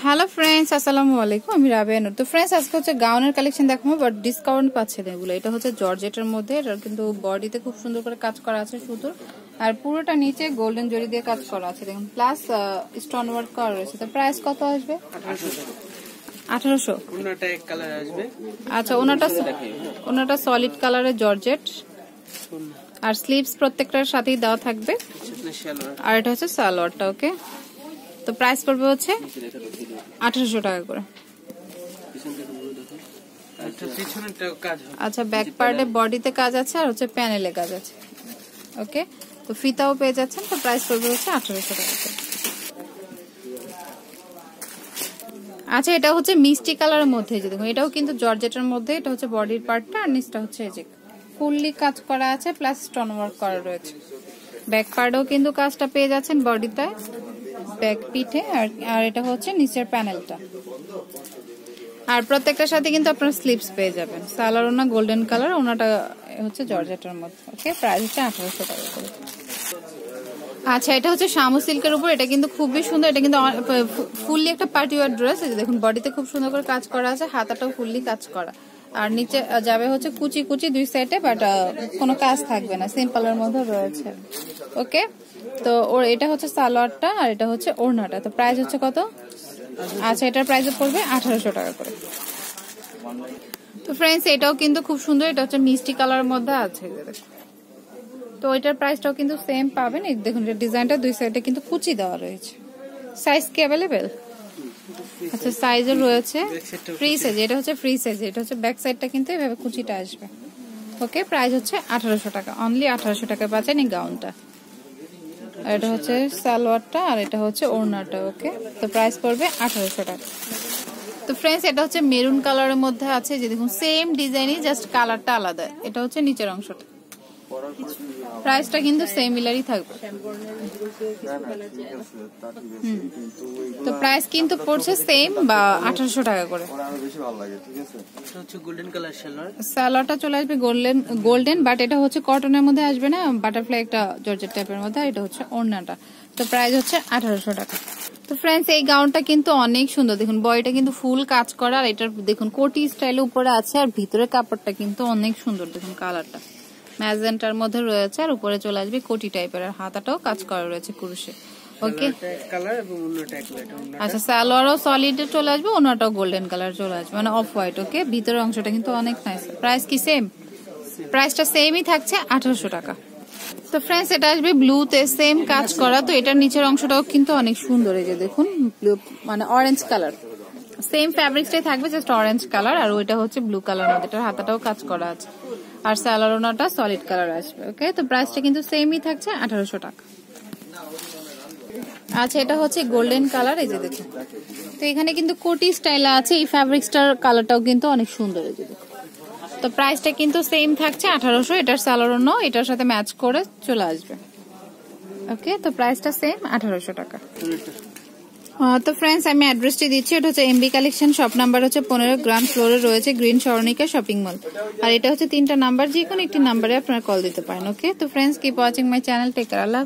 Hello friends আসসালামু আলাইকুম আমি রাবেয়া নূর। তো ফ্রেন্ডস আজকে হচ্ছে গাউনের কালেকশন দেখাবো বাট ডিসকাউন্ট পাচ্ছেন এগুলো। এটা হচ্ছে জর্জেটের মধ্যে এটা কিন্তু বডিতে খুব সুন্দর করে কাজ করা আছে সুতোর আর পুরোটা নিচে গোল্ডেন জরি দিয়ে কাজ করা আছে। দেখুন প্লাস স্টোন ওয়ার্ক করা রয়েছে। তো প্রাইস কত আসবে? আঠারোশো। আচ্ছা ওনাটা ওনাটা সলিড কালারের জর্জেট। আর স্লিভস প্রত্যেকটার সাথেই দেওয়া থাকবে। আর এটা হচ্ছে সালোয়ারটা ওকে তো প্রাইস পড়বে হচ্ছে আঠারোশো টাকা করে। আচ্ছা ব্যাক পার্টে বডিতে কাজ আছে আর হচ্ছে প্যানেলে কাজ আছে। ওকে তো ফিতাও পেয়ে যাচ্ছেন তো প্রাইস পড়বে হচ্ছে আঠারোশো টাকা করে। আচ্ছা এটা হচ্ছে মিষ্টি কালারের মধ্যে যে দেখুন এটাও কিন্তু জর্জেটের মধ্যে এটা হচ্ছে বডির পার্টটা আর নিচটা হচ্ছে এই যে ফুললি কাজ করা আছে প্লাস স্টোন ওয়ার্ক করা রয়েছে। ব্যাক পার্টেও কিন্তু কাজটা পেয়ে যাচ্ছেন বডিতে ব্যাক পিঠে আর আর এটা হচ্ছে নিচের প্যানেলটা। আর প্রত্যেকটার সাথে কিন্তু আপনারা স্লিপস পেয়ে যাবেন। সালার ওনা গোল্ডেন কালার ওনাটা হচ্ছে জর্জেটের মধ্যে। ওকে প্রাইস হচ্ছে আঠারোশো টাকা করে। আচ্ছা এটা হচ্ছে শামু সিল্কের উপর। এটা কিন্তু খুবই সুন্দর। এটা কিন্তু ফুললি একটা পার্টি ওয়ার ড্রেস। দেখুন বডিতে খুব সুন্দর করে কাজ করা আছে, হাতাটাও ফুললি কাজ করা। আর নিচে যাবে হচ্ছে কুচি কুচি দুই সাইডে বাট কোনো কাজ থাকবে না সিম্পলের মধ্যে রয়েছে। ওকে তো ওর এটা হচ্ছে সালোয়ারটা আর এটা হচ্ছে ওড়নাটা। তো প্রাইস হচ্ছে কত? আচ্ছা এটার প্রাইস পড়বে আঠারোশো টাকা করে। তো ফ্রেন্ডস এটাও কিন্তু খুব সুন্দর, এটা হচ্ছে মিষ্টি কালারের মধ্যে আছে। তো এটার প্রাইসটাও কিন্তু সেম পাবেন। দেখুন ডিজাইনটা দুই সাইডে কিন্তু কুচি দেওয়া রয়েছে। সাইজ কি অ্যাভেলেবেল আচ্ছা সাইজও রয়েছে। ফ্রি সাইজ এটা হচ্ছে ফ্রি সাইজ এটা হচ্ছে ব্যাক সাইডটা কিন্তু এভাবে কুচিটা আসবে। ওকে প্রাইস হচ্ছে আঠারোশো টাকা। অনলি আঠারোশো টাকা পাচ্ছেন এই গাউনটা আর এটা হচ্ছে সালোয়ারটা আর এটা হচ্ছে ওড়নাটা ওকে তো প্রাইস পড়বে আঠারোশো টাকা। তো ফ্রেন্ডস এটা হচ্ছে মেরুন কালারের মধ্যে আছে যে দেখুন সেম ডিজাইনই জাস্ট কালারটা আলাদা। এটা হচ্ছে নিচের অংশটা। প্রাইসটা কিন্তু সিমিলারই থাকবে। তো প্রাইস কিন্তু পড়ছে সেম বা আঠারোশো টাকা করে। সালোয়ারটা চলে আসবে গোল্ডেন গোল্ডেন বাট এটা হচ্ছে কটনের মধ্যে আসবে না বাটারফ্লাই একটা জর্জেট টাইপের মধ্যে এটা হচ্ছে ওড়নাটা। তো প্রাইস হচ্ছে আঠারোশো টাকা। তো ফ্রেন্ডস এই গাউনটা কিন্তু অনেক সুন্দর। দেখুন বয়টা কিন্তু ফুল কাজ করা আর এটার দেখুন কোটি স্টাইলে উপরে আছে আর ভিতরে কাপড়টা কিন্তু অনেক সুন্দর দেখুন কালারটা ম্যাজেন্টার মধ্যে রয়েছে আর উপরে চলে আসবে কোটি টাইপের আর হাতাটাও কাজ করা রয়েছে কুরুশে ওকে? আচ্ছা সালোয়ারও সলিড চলে আসবে ওনাটাও গোল্ডেন কালার চলে আসবে মানে অফ হোয়াইট ওকে? ভিতরের অংশটা কিন্তু অনেক নাইস প্রাইস কি সেম প্রাইসটা সেমই থাকছে আঠারোশো টাকা। তো ফ্রেন্ডস এটা আসবে ব্লুতে সেম কাজ করা তো এটার নিচের অংশটাও কিন্তু অনেক সুন্দর এই যে দেখুন ব্লু মানে অরেঞ্জ কালার সেম ফ্যাব্রিক্সটাই থাকবে জাস্ট অরেঞ্জ কালার আর ওইটা হচ্ছে ব্লু কালার মধ্যে। এটার হাতাটাও কাজ করা আছে। আর স্যালারোনাটা সলিড কালার আসবে ওকে তো প্রাইসটা কিন্তু সেমই থাকছে আঠারোশো টাকা। আচ্ছা এটা হচ্ছে গোল্ডেন কালার এই যে দেখুন। তো এখানে কিন্তু কোটি স্টাইল আছে, এই ফ্যাব্রিক্সটার কালারটাও কিন্তু অনেক সুন্দর, এই যে দেখুন। তো প্রাইসটা কিন্তু সেম থাকছে আঠারোশো, এটার স্যালারোন এটার সাথে ম্যাচ করে চলে আসবে। ওকে তো প্রাইসটা সেম আঠারোশো টাকা। তো ফ্রেন্ডস আমি অ্যাড্রেসটি দিচ্ছি। এটা হচ্ছে এমবি কালেকশন শপ নাম্বার হচ্ছে পনেরো গ্রাউন্ড ফ্লোরে রয়েছে গ্রিন সরণিকা শপিং মল আর এটা হচ্ছে তিনটা নাম্বার যে কোনো একটি নাম্বারে আপনারা কল দিতে পারেন ওকে তো friends keep watching my channel take Allah